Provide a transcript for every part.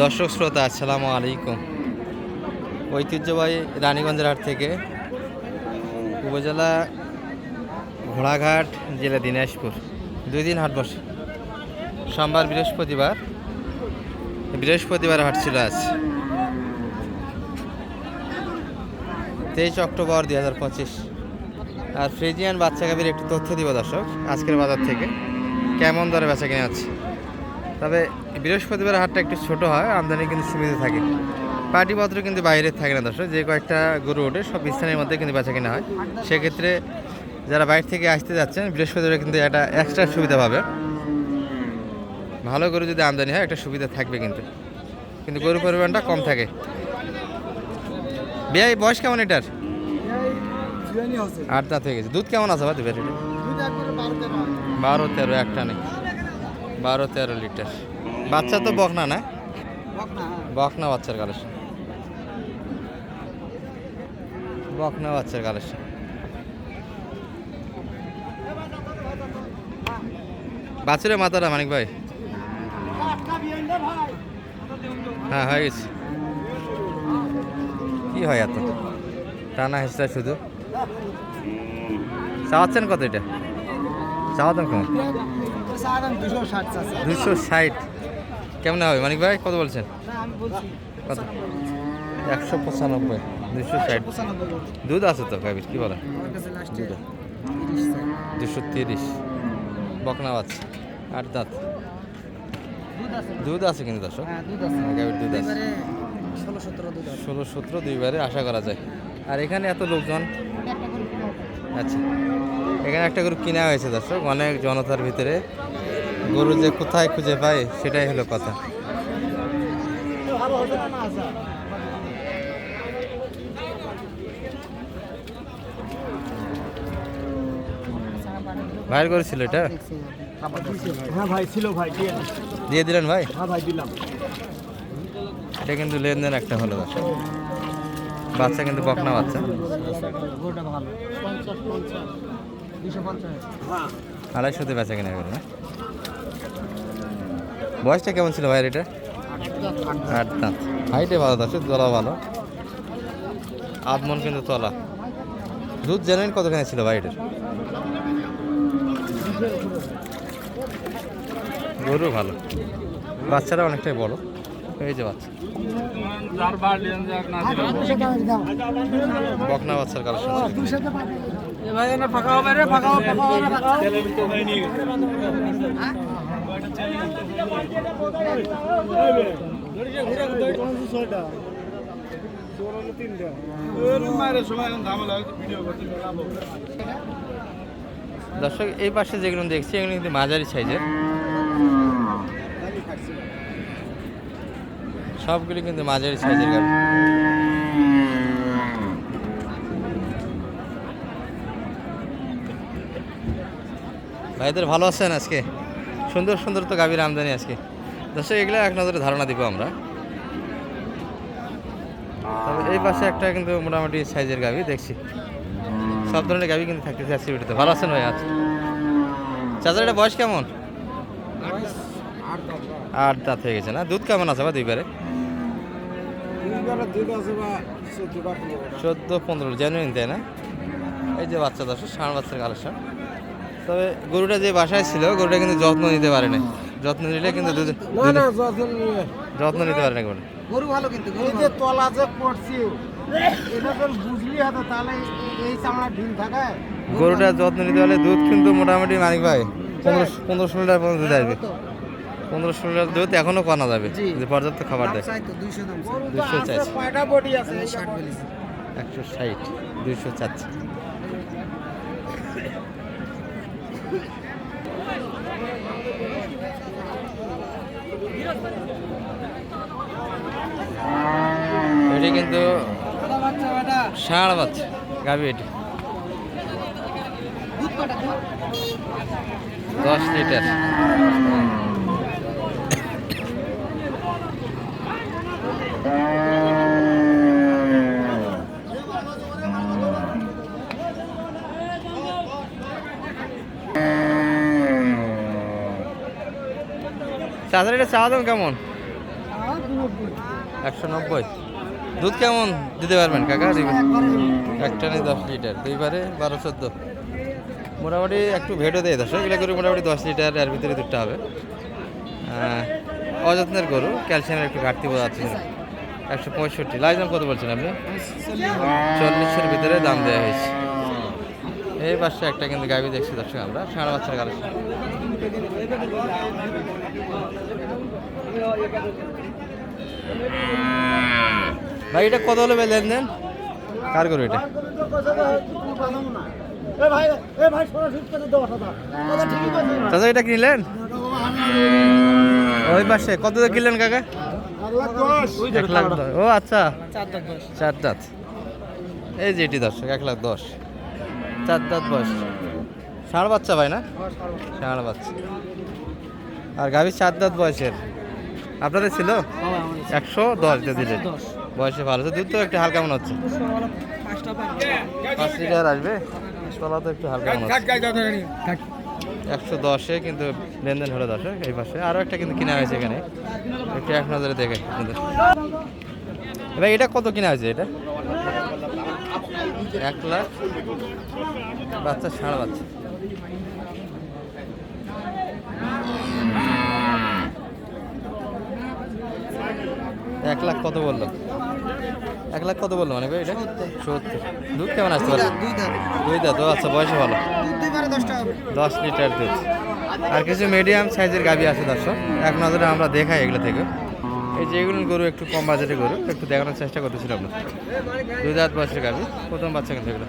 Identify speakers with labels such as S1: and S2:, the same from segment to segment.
S1: দর্শক শ্রোতা, আসসালামু আলাইকুম। ঐতিহ্যবাহী রানীগঞ্জের হাট থেকে উপজেলা ঘোড়াঘাট, জেলা দিনাজপুর। দুই দিন হাট বসে। সোমবার বৃহস্পতিবার। বৃহস্পতিবার হাট ছিল আজ। তেইশ অক্টোবর দুই হাজার পঁচিশ। আর ফ্রিজিয়ান বাচ্চা গাভীর একটু তথ্য দিব দর্শক, আজকের বাজার থেকে। কেমন দরে বেচা কিনে আছে তবে বৃহস্পতিবার হাটটা একটু ছোট হয়, আমদানি কিন্তু সীমিত থাকে। পাটিপত্র কিন্তু বাইরে থাকে না দর্শক, যে কয়েকটা গরু ওঠে, সব স্থানের মধ্যে কিন্তু বেচা কিনা হয়। সেক্ষেত্রে যারা বাইরে থেকে আসতে যাচ্ছেন, বৃহস্পতিবার কিন্তু একটা এক্সট্রা সুবিধা পাবে। ভালো গরু যদি আমদানি হয়, একটা সুবিধা থাকবে কিন্তু। কিন্তু গরু পরিমাণটা কম থাকে। বিয়াই বয়স কেমন এটার? আট দাঁত হয়ে গেছে। দুধ কেমন আছে বা বারো তেরো, একটা নেই। বারো তেরো লিটার। বাচ্চা তো বকনা না? বকনা বাচ্চার কালেকশন। বকনা বাচ্চার কালেকশন। বাছুরের মাথাটা মানিক ভাই। হ্যাঁ হয়ে গেছে। কি হয় এত? টানা হেসটা শুধু। চাওয়াচ্ছেন কত এটা? চাওয়া দাম কেমন দুশো ষাট। কেমন হবে? মানিক ভাই কত বলছেন? কত? একশো পঁচানব্বই দুশো ষাট। দুধ আছে তো গাভীর কী বলে দুশো তিরিশ। বকনা বাচ্চা আট দাঁত। দুধ আছে। কিন্তু দর্শক। গাভীর দুধ আছে।
S2: ষোলো সতেরো দুধ আছে।
S1: ষোলো সতেরো দুইবারে আশা করা যায়। আর এখানে এত লোকজন? আচ্ছা। এখানে একটা গরু কিনা হয়েছে দর্শক অনেক জনতার ভিতরে। গরু যে কোথায় খুঁজে পায় সেটাই হলো কথা। ভাইয়ের গরু ছিল এটা?
S2: হ্যাঁ ভাই ছিল ভাই দিয়ে
S1: দিলেন ভাই?
S2: হ্যাঁ ভাই দিলাম।
S1: এটা কিন্তু লেনদেন একটা হলো বাচ্চা কিন্তু বকনা বাচ্চা। আড়াইশোতে বেচা কিনা গেল না? বয়সটা কেমন ছিল ভাইয়ের এটা? আট দাঁত হাইটে ভালো দর্শক তলা ভালো। আধ মন কিন্তু তলা। দুধ জানেন কতখানি ছিল ভাই এটার? গরু ভালো। বাচ্চারা অনেকটাই বড়। এই যে বাচ্চা। বকনা বাচ্চার
S2: ফাঁকা হবে ফাঁকা হবে ফাঁকা হবে।
S1: দর্শক, এই পাশে যেগুলো দেখছি, এগুলো কিন্তু মাঝারি সাইজের। সবগুলি কিন্তু মাঝারি সাইজের ভাইদের ভালো আছেন আজকে? সুন্দর সুন্দর তো গাভীর আমদানি আজকে। দর্শক এগুলো এক নজরে ধারণা দিব আমরা। তবে এই পাশে একটা কিন্তু মোটামুটি সাইজের গাভী দেখছি। সব ধরনের গাভী কিন্তু থাকতেছে অ্যাক্টিভিটিতে ভালো আছেন ভাই আচ্ছা চাচার এটা বয়স কেমন? আট দাঁত হয়ে গেছে না? দুধ কেমন আছে বা দুইবারে চোদ্দ পনেরো। জানুয়ারি তাই না? এই যে বাচ্চা দশ ষাঁড় বাচ্চার কালেকশন তবে গরুটা যে বাসায় ছিল গরুটা কিন্তু যত্ন নিতে পারে না যত্ন নিলে কিন্তু দুধ দুধ- যত্ন নিয়ে যত্ন নিতে পারে না গরু
S2: গরু ভালো কিন্তু
S3: এই যে তলা যে পড়ছি এটা তো বুঝলি হতো তাহলে এই চামড়া ঢিল থাকে।
S1: গরুটা যত্ন নিতে হলে দুধ কিন্তু মোটামুটি মানিক ভাই পনেরো পনেরো ষোলো লিটার পর্যন্ত দুধ আসবে। পনেরো ষোলো লিটার দুধ এখনও করা যাবে যে পর্যাপ্ত খাবার দেয়।
S2: চাই তো দুইশো দাম চাই।
S1: দুশো চাইছে। একশো ষাট দুইশো চাচ্ছে এটি কিন্তু ষাঁড় বাচ্চা গাবি এটি দশ লিটার। চাষের এটা চাওয়া দাম কেমন? একশো নব্বই। দুধ কেমন দিতে পারবেন, কাকা? একটা নেই দশ লিটার দুইবারে বারো চোদ্দ। মোটামুটি একটু ভেটও দেয় দশ এগুলো করে মোটামুটি দশ লিটার, এর ভিতরে দুধটা হবে। অযত্নের গরু, ক্যালসিয়ামের একটু ঘাটতি বোঝা যাচ্ছে একশো পঁয়ষট্টি। লাইজাম কত বলছেন আপনি? চল্লিশের ভিতরে দাম দেওয়া হয়েছে। এই পাশে একটা কিন্তু গাভি দেখছি দর্শক আমরা সাড়ে বাচ্চার কালেকশন। ভাই এটা কত হলো লেনদেন? কার করো এটা? চাচা এটা কিনলেন? ওই পাশে কত কিনলেন কাকা? এক লাখ দশ। ও আচ্ছা। চার দাঁত এই যে এটি দর্শক এক লাখ দশ। চার দাঁত বয়স। ষাঁড় বাচ্চা ভাই না? ষাঁড় বাচ্চা। আর গাভীর চার দাঁত বয়সের। আপনাদের ছিল? একশো দশ দিলেন। বয়সে ভালো। তো দুধ তো একটু হালকা মনে হচ্ছে। পাঁচ লিটার আসবে? তলা তো একটু হালকা মনে হচ্ছে। একশো দশে কিন্তু লেনদেন হলো দশে এই পাশে আরও একটা কিন্তু কিনা হয়েছে এখানে। একটু এক নজরে দেখে আপনাদের। এবার এটা কত কিনা হয়েছে এটা? এক লাখ। বাচ্চা ষাঁড় বাচ্চা। এক লাখ কত বলল? এক লাখ কত বলল মানে এটা? সত্তর। দুধ কেমন আসতে পারে? দুই দাঁত। ও আচ্ছা বয়সে ভালো। দশ লিটার দুধ। আর কিছু মিডিয়াম সাইজের গাভি আছে দর্শক। এক নজরে আমরা দেখাই এগুলো থেকে। এই যে এগুলো গরু একটু কম বাজেটের গরু একটু দেখানোর চেষ্টা করতেছিলাম আমরা দুই দাঁত বয়সের গাভি প্রথম বাচ্চা কিন্তু এগুলো।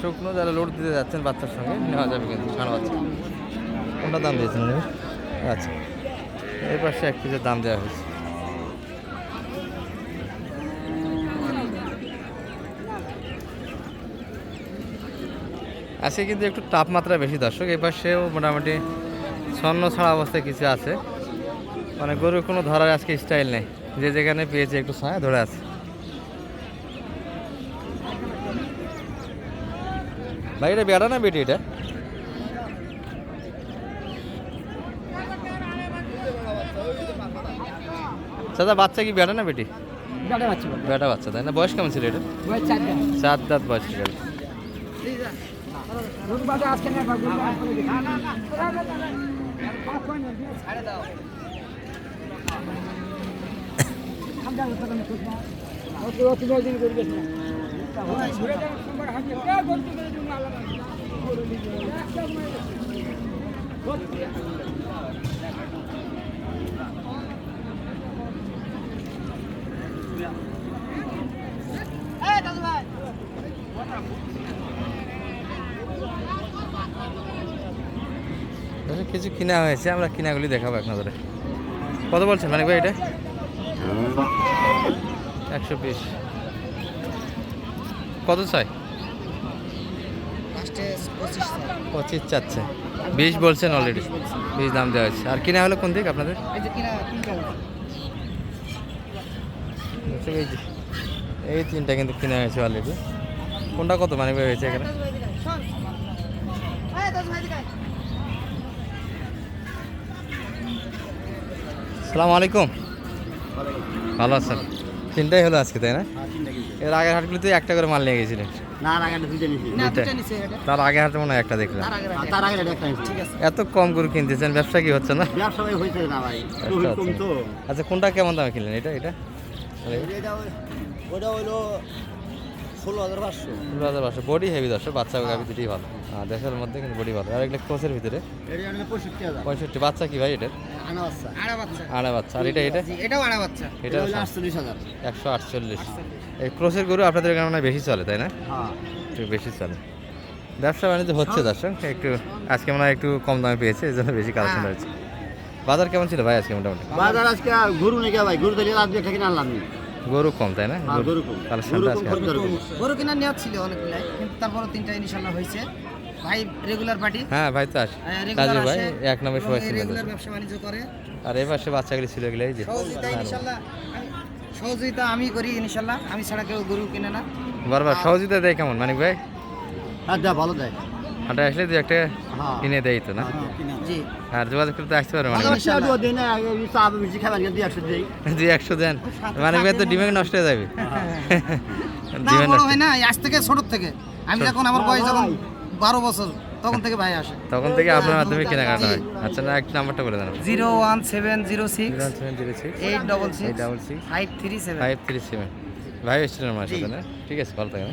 S1: শুকনো যারা লোড দিতে যাচ্ছেন বাচ্চার সঙ্গে নেওয়া যাবে কিন্তু ষাঁড় বাচ্চা। কোনটা দাম দিয়েছেন আচ্ছা। এই পাশে এক পিসের দাম দেওয়া হয়েছে। আজকে কিন্তু একটু তাপমাত্রা বেশি দর্শক এই পাশেও মোটামুটি স্বর্ণ ছাড়া অবস্থায় কিছু আছে। মানে গরুর কোনো ধরার আজকে স্টাইল নেই। যে যেখানে পেয়েছে একটু ছায়া ধরে আছে। ভাই, এটা বেড়া না বেটি এটা? দাদা বাচ্চা কি বেড়া না বেটি? বেটা বাচ্চা তাই না? বয়স কেমন ছিল এটা? চার দাঁত। বয়স ছিল। ধরো কিছু কিনা হয়েছে আমরা কিনাগুলি দেখাবো এক নজরে। কত বলছেন? মানে ভাই এটা? একশো বিশ। কত চাই? পঁচিশ চাচ্ছে। বিশ বলছেন অলরেডি বিশ দাম দেওয়া হয়েছে। আর কিনা হলো কোন দিক আপনাদের? এই তিনটা কিন্তু কিনা হয়েছে অলরেডি কোনটা কত মানে ভাই হয়েছে এখানে? সালাম আলাইকুম। ভালো আছেন? তিনটাই হলো আজকে তাই না? এর আগের হাটগুলিতে একটা করে মাল নিয়ে গেছিলেন। তার আগে হাটে মনে হয় একটা দেখলাম।
S3: তার আগে একটা। নিছি
S1: এত কম গরু কিনতেছেন ব্যবসা কি হচ্ছে না? আচ্ছা, আচ্ছা।
S3: কম তো।
S1: আচ্ছা কোনটা কেমন দামে কিনলেন? এটা এটা?
S3: ওটা হইল ষোলো হাজার পাঁচশো।
S1: ষোলো হাজার পাঁচশো। বডি হেভি দশ বাচ্চা গাভি দুটোই ভালো। আর দেশের মধ্যে কিন্তু বডি ভালো। আর এগুলো ক্রসের ভিতরে
S3: পঁয়ষট্টি হাজার।
S1: পঁয়ষট্টি। বাচ্চা কি ভাই এটার
S3: বাচ্চা।
S1: আড়া বাচ্চা। আর এটা এটা?
S2: এটাও আড়া বাচ্চা।
S1: এটা
S3: এটা আটচল্লিশ হাজার।
S1: একশো আটচল্লিশ। এই ক্রসের গরু আপনাদের এখানে মনে হয় বেশি চলে তাই না?
S3: হ্যাঁ।
S1: একটু বেশি চলে। ব্যবসা বাণিজ্য হচ্ছে দর্শক একটু আজকে মনে হয় একটু কম দামে পেয়েছে এই জন্য বেশি কালেকশন হয়েছে বাজার কেমন ছিল ভাই আজকে মোটামুটি?
S3: বাজার আজকে গরু নাকি ভাই? গরু দিলে রাত একটা কিনে আনলাম আমি।
S1: গরু কম তাই না?
S3: হ্যাঁ, গরু কম।
S1: কালেকশনটা আজকে।
S2: গরু কেনার নেওয়া ছিল অনেকগুলাই কিন্তু তারপরে তিনটা ইনশাল্লাহ হয়েছে। ভাই রেগুলার পার্টি
S1: হ্যাঁ ভাই তো আসে। কাজু ভাই এক নম্বর সবাই ছিল
S2: রেগুলার ব্যবসা বাণিজ্য করে।
S1: আর এই পাশে বাচ্চাগুলি ছিল এগুলো এই যে।
S2: সহযোগিতা আমি- সহযোগিতা আমি করি ইনশাল্লাহ। আমি ছাড়া কেউ গরু কিনে না।
S1: বারবার সহযোগিতা দেয় কেমন মানিক ভাই?
S3: হ্যাঁ দেয় ভালো দেয়।
S1: হাটে আসলে দু একটা
S3: হ্যাঁ।
S1: কিনে দেয় তো না আর যোগাযোগ করতে আসতে পারবে মানে
S3: দুই একশো
S1: দেন মানে তো ডিমান্ড নষ্ট হয়ে যাবে
S2: না
S1: নষ্ট
S2: ভাই না আজ থেকে ছোট থেকে আমি যখন আমার বয়স যখন বারো বছর তখন থেকে ভাই আসে
S1: তখন থেকে আপনার মাধ্যমে কেনাকাটা হয় আচ্ছা না একটু নাম্বারটা বলে দেন
S2: zero one seven zero six
S1: seven zero six
S2: eight double six
S1: double six
S2: five three seven
S1: five three seven ভাই এসেছিলেন আমার সাথে না ঠিক আছে ভালো থাকেন